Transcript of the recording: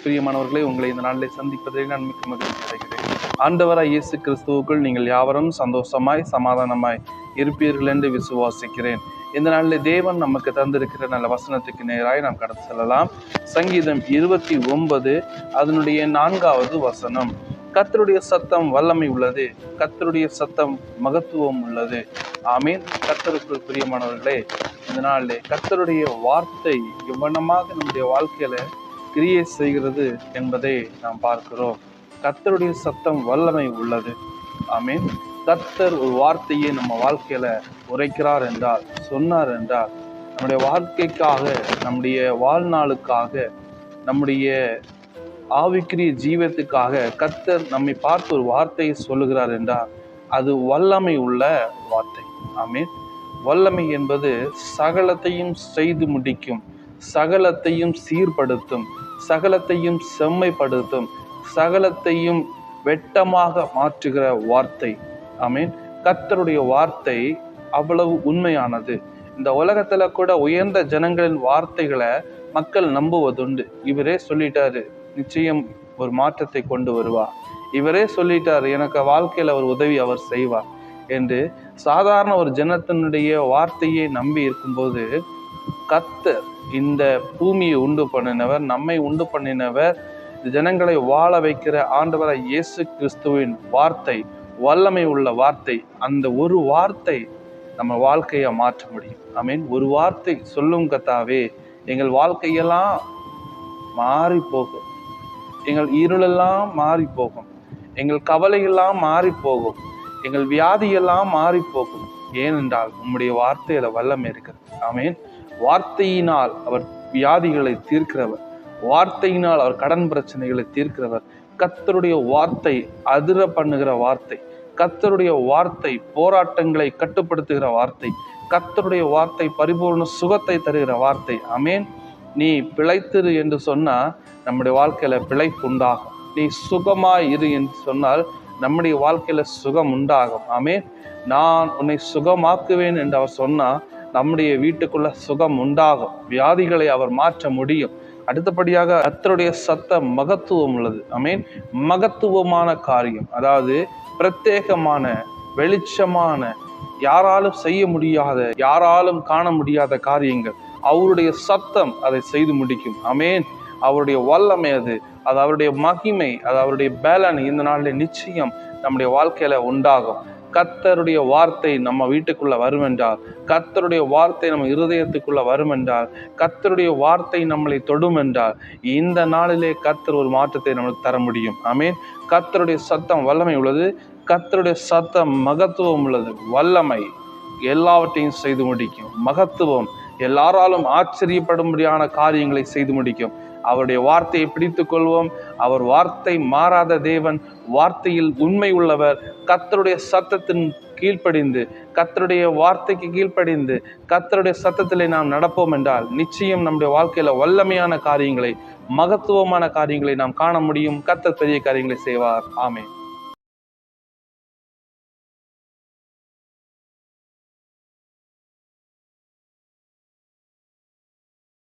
பிரியமானவர்களே உங்களை இந்த நாளில் சந்திப்பதில் நான் மிக்க மகிழ்ச்சி அடைகிறேன். ஆண்டவராய் இயேசு கிறிஸ்துவுக்குள் நீங்கள் யாவரும் சந்தோஷமாய் சமாதானமாய் இருப்பீர்கள் என்று விசுவாசிக்கிறேன். இந்த நாளில் தேவன் நமக்கு தந்திருக்கிற நல்ல வசனத்துக்கு நேராய் நாம் கடந்து செல்லலாம். சங்கீதம் இருபத்தி ஒன்பது அதனுடைய நான்காவது வசனம். கத்தருடைய சத்தம் வல்லமை உள்ளது கர்த்தருடைய சத்தம் மகத்துவம் உள்ளது. ஆமீன். கத்தருக்குள் பிரியமானவர்களே இந்த கத்தருடைய கர்த்தருடைய வார்த்தை எவ்வண்ணமாக நம்முடைய வாழ்க்கையில கிரியை செய்கிறது என்பதை நாம் பார்க்கிறோம். கர்த்தருடைய சத்தம் வல்லமை உள்ளது. ஆமீன். கர்த்தர் ஒரு வார்த்தையை நம்ம வாழ்க்கையில் உரைக்கிறார் என்றால் சொன்னார் என்றால் நம்முடைய வாழ்க்கைக்காக நம்முடைய வாழ்நாளுக்காக நம்முடைய ஆவிக்குரிய ஜீவத்துக்காக கர்த்தர் நம்மை பார்த்து ஒரு வார்த்தையை சொல்லுகிறார் என்றால் அது வல்லமை உள்ள வார்த்தை. ஆமீன். வல்லமை என்பது சகலத்தையும் செய்து முடிக்கும் சகலத்தையும் சீர்படுத்தும் சகலத்தையும் செம்மைப்படுத்தும் சகலத்தையும் வெட்டமாக மாற்றுகிற வார்த்தை. ஆமீன். கர்த்தருடைய வார்த்தை அவ்வளவு உண்மையானது. இந்த உலகத்தில் கூட உயர்ந்த ஜனங்களின் வார்த்தைகளை மக்கள் நம்புவதுண்டு. இவரே சொல்லிட்டாரு நிச்சயம் ஒரு மாற்றத்தை கொண்டு வருவார். இவரே சொல்லிட்டார் எனக்கு வாழ்க்கையில் ஒரு உதவி அவர் செய்வார். என்று சாதாரண ஒரு ஜனத்தினுடைய வார்த்தையை நம்பி இருக்கும்போது கத்தர் இந்த பூமியை உண்டு பண்ணினவர் நம்மை உண்டு பண்ணினவர் ஜனங்களை வாழ வைக்கிற ஆண்டவராக இயேசு கிறிஸ்துவின் வார்த்தை வல்லமை உள்ள வார்த்தை அந்த ஒரு வார்த்தை நம்ம வாழ்க்கையை மாற்ற முடியும். ஐ மீன் ஒரு வார்த்தை சொல்லும் கத்தாவே எங்கள் வாழ்க்கையெல்லாம் மாறி போகும் எங்கள் இருளெல்லாம் மாறி போகும் எங்கள் கவலையெல்லாம் மாறி போகும் எங்கள் வியாதியெல்லாம் மாறி போகும் ஏனென்றால் உம்முடைய வார்த்தையில வல்லமை இருக்கிறது. ஆமேன். வார்த்தையினால் அவர் வியாதிகளை தீர்க்கிறவர். வார்த்தையினால் அவர் கடன் பிரச்சனைகளை தீர்க்கிறவர். கத்தருடைய வார்த்தை அதிர பண்ணுகிற வார்த்தை. கத்தருடைய வார்த்தை போராட்டங்களை கட்டுப்படுத்துகிற வார்த்தை. கத்தருடைய வார்த்தை பரிபூர்ண சுகத்தை தருகிற வார்த்தை. அமேன் நீ பிழைத்திரு என்று சொன்னால் நம்முடைய வாழ்க்கையில் பிழைப்பு உண்டாகும். நீ சுகமாய் இரு என்று சொன்னால் நம்முடைய வாழ்க்கையில் சுகம் உண்டாகும். ஆமே நான் உன்னை சுகமாக்குவேன் என்று அவர் சொன்னால் நம்முடைய வீட்டுக்குள்ள சுகம் உண்டாகும். வியாதிகளை அவர் மாற்ற முடியும். அடுத்தபடியாக அத்தருடைய சத்தம் மகத்துவம் உள்ளது. அமீன் மகத்துவமான காரியம். அதாவது பிரத்யேகமான வெளிச்சமான யாராலும் செய்ய முடியாத யாராலும் காண முடியாத காரியங்கள். அவருடைய சத்தம் அதை செய்து முடிக்கும். அமேன் அவருடைய வல்லமை அது. அது அவருடைய மகிமை அது அவருடைய பேலன் இந்த நாளில் நிச்சயம் நம்முடைய வாழ்க்கையில உண்டாகும். கத்தருடைய வார்த்தை நம்ம வீட்டுக்குள்ள வரும் என்றால் கத்தருடைய வார்த்தை நம்ம இருதயத்துக்குள்ள வரும் என்றால் கத்தருடைய வார்த்தை நம்மளை தொடும் என்றால் இந்த நாளிலே கத்தர் ஒரு மாற்றத்தை நம்மளுக்கு தர முடியும். ஆமீன். கத்தருடைய சத்தம் வல்லமை உள்ளது. கத்தருடைய சத்தம் மகத்துவம் உள்ளது. வல்லமை எல்லாவற்றையும் செய்து முடிக்கும். மகத்துவம் எல்லாராலும் ஆச்சரியப்படும்படியான காரியங்களை செய்து முடிக்கும். அவருடைய வார்த்தையை பிடித்து கொள்வோம். அவர் வார்த்தை மாறாத தேவன் வார்த்தையில் உண்மை உள்ளவர். கத்தருடைய சத்தத்தின் கீழ்ப்படிந்து கத்தருடைய வார்த்தைக்கு கீழ்ப்படிந்து கத்தருடைய சத்தத்திலே நாம் நடப்போம் என்றால் நிச்சயம் நம்முடைய வாழ்க்கையில் வல்லமையான காரியங்களை மகத்துவமான காரியங்களை நாம் காண முடியும். கத்தர் பெரிய காரியங்களை செய்வார். ஆமே